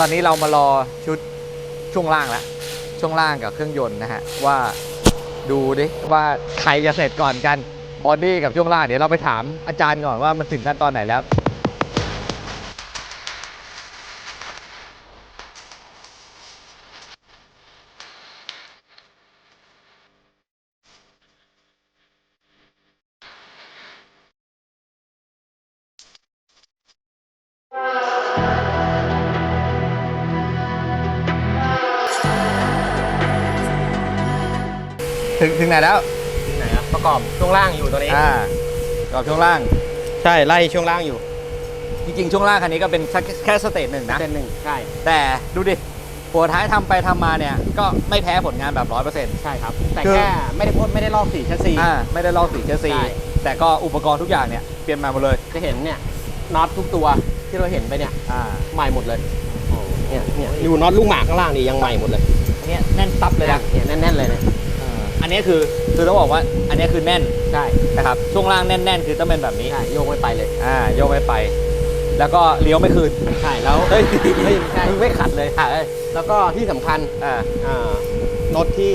ตอนนี้เรามารอชุดช่วงล่างแล้วช่วงล่างกับเครื่องยนต์นะฮะว่าดูดิว่าใครจะเสร็จก่อนกันบอดี้กับช่วงล่างเดี๋ยวเราไปถามอาจารย์ก่อนว่ามันถึงขั้นตอนไหนแล้ว ถึงถึงไหนแล้วไหนอะประกอบช่วงล่างอยู่ตัวนี้อ่ากับช่วงล่าง ใช่ไล่ช่วงล่างอยู่จริงๆ ช่วงล่างคันนี้ก็เป็นแค่แค่สเตจหนึ่งนะเส้นหนึ่งใช่ แต่ดูดิหัวท้ายทำไปทำมาเนี่ย ก็ไม่แพ้ผลงานแบบร้อยเปอร์เซ็นต์ ใช่ครับ แต่คือ แค่ไม่ได้พ่นไม่ได้ลอกสีชัดซีอ่าไม่ได้ลอกสีเชสซีใช่ แต่ก็อุปกรณ์ทุกอย่างเนี่ยเปลี่ยนมาหมดเลยจะเห็นเนี่ยน็อตทุกตัวที่เราเห็นไปเนี่ยอ่าใหม่หมดเลยเนี่ยเนี่ยดูน็อตลูกหมากข้างล่างนี่ยังใหม่หมดเลยอันเนี้ยแน่นตับเลยนะเนี่ยแน่นๆเลยเนี่ย อันนี้คือคือต้องบอกว่าอันนี้คือแน่นใช่นะครับช่วงล่างแน่น ๆ คือต้องเป็นแบบนี้ใช่โยกไม่ไปเลยอ่าโยกไม่ไป แล้วก็เลี้ยวไม่คืนใช่แล้วเฮ้ยเฮ้ยใช่มึงไม่ขัดเลยอะเอ้ยแล้วก็ที่สำคัญอ่าอ่ารถที่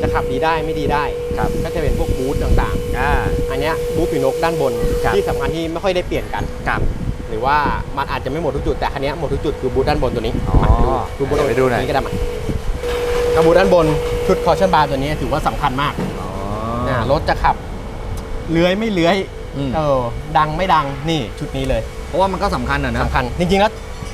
จะขับดีได้ไม่ดีได้ครับก็จะเป็นพวกบูธต่างอ่าๆอันเนี้ยบูธปีนกด้านบนครับที่สำคัญที่ไม่ค่อยได้เปลี่ยนกันกับหรือว่ามันอาจจะไม่หมดทุกจุดแต่คันเนี้ยหมดทุกจุดคือบูธด้านบนตัวนี้อ๋อมาดูบูธเดี๋ยวไปดูหน่อยนี้ก็ได้มาก็บูธด้านบน ชุดคอชั่นบาร์ตัวนี้ถือว่าสำคัญมากอ๋ออ่ารถจะขับเลื้อยไม่เลื้อยอืมเออดังไม่ดังนี่ชุดนี้เลย เพราะว่ามันก็สำคัญอะนะสำคัญ จริงๆแล้ว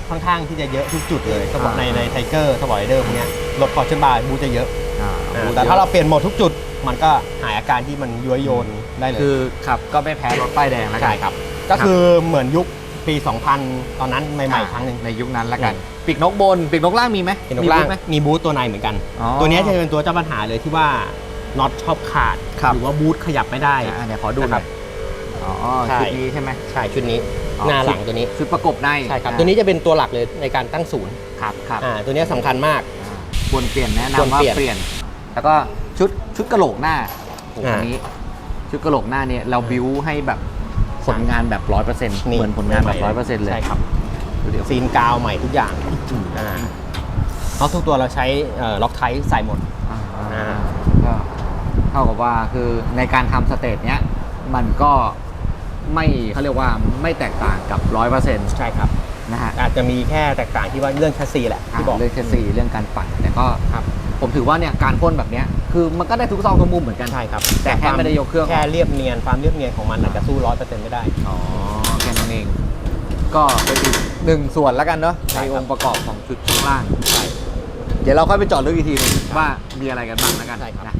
ค่อนข้างที่จะเยอะทุกจุดเลยสำหรับอ่าในในไทเกอร์สปอร์ตเดอร์พวกเนี้ยรถคอชั่นบาร์บูธจะเยอะอ่าอ่าแต่ถ้าเราเปลี่ยนโหมดทุกจุดมันก็หายอาการที่มันย้วยโยนได้เลยคือขับก็ไม่แพ้รถป้ายแดงแล้วกัใช่นครับ ก็คือเหมือนยุค ปี 2000 ตอนนั้นใหม่ๆครั้งหนึ่งในยุคนั้นแล้วกันอืมปีกนกบนปีกนกล่างมีไหมเห็นตรงล่างมีบูธไหมมีบูธตัวในเหมือนกันอ๋อตัวเนี้ยจะเป็นตัวเจ้าปัญหาเลยที่ว่าน็อตชอบขาดครับหรือว่าบูธขยับไม่ได้อ่าเนี่ยขอดูหนะคน่รัอบยอ๋อใช่ชุดนี้ใช่ไหมใช่ชุดนี้อ๋อหน้าหลังตัวนี้ชุดประกบในใช่ครับอ่าตัวนี้จะเป็นตัวหลักเลยในการตั้งศูนย์ครับครับอ่าตัวเนี้ยสำคัญมากอ่าควรเปลี่ยนแนะควรนำว่าเปลี่ยนเปลี่ยน แล้วก็ชุดชุดกระโหลกหน้าโอ้โหอ่าอันนี้ชุดกระโหลกหน้าเนี่ยเราบิวให้แบบ ผลงานแบบร้อยเปอร์เซ็นต์นี่เหมือนผลงานแบบร้อยเปอร์เซ็นต์เลยใช่ครับดูเดี๋ยวซีนกาวใหม่ทุกอย่างอืมอ่าน็อตทุกตัวเราใช้เอ่อล็อกไทใส่หมดอ่าอ่าก็เท่ากับว่าคือในการทำสเตจเนี้ยมันก็ไม่เขาเรียกว่าไม่แตกต่างกับร้อยเปอร์เซ็นต์ใช่ครับนะฮะอาจจะมีแค่แตกต่างที่ว่าเรื่องแคสซีแหละที่บอกเรื่องแคสซีเรื่องการปั่นแต่ก็ครับ ผมถือว่าเนี่ยการพ่นแบบเนี้ยคือมันก็ได้ทุกซองทุกมุมเหมือนกันใช่ครับแต่แค่ไม่ได้ยกเครื่องแค่เรียบเนียนความเรียบเนียนของมันอาจจะสู้ร้อยเปอร์เซ็นต์ไม่ได้อ๋อแค่นั้นเอง ก็เป็นอีกหนึ่งส่วนแล้วกันเนาะใช่ในครับองค์ประกอบของชุดช่วงล่างใช่เดี๋ยวเราค่อยไปเจอดลึกอีกทีหนึงว่ามีอะไรกันบ้างแล้วกันใช่ครับนะ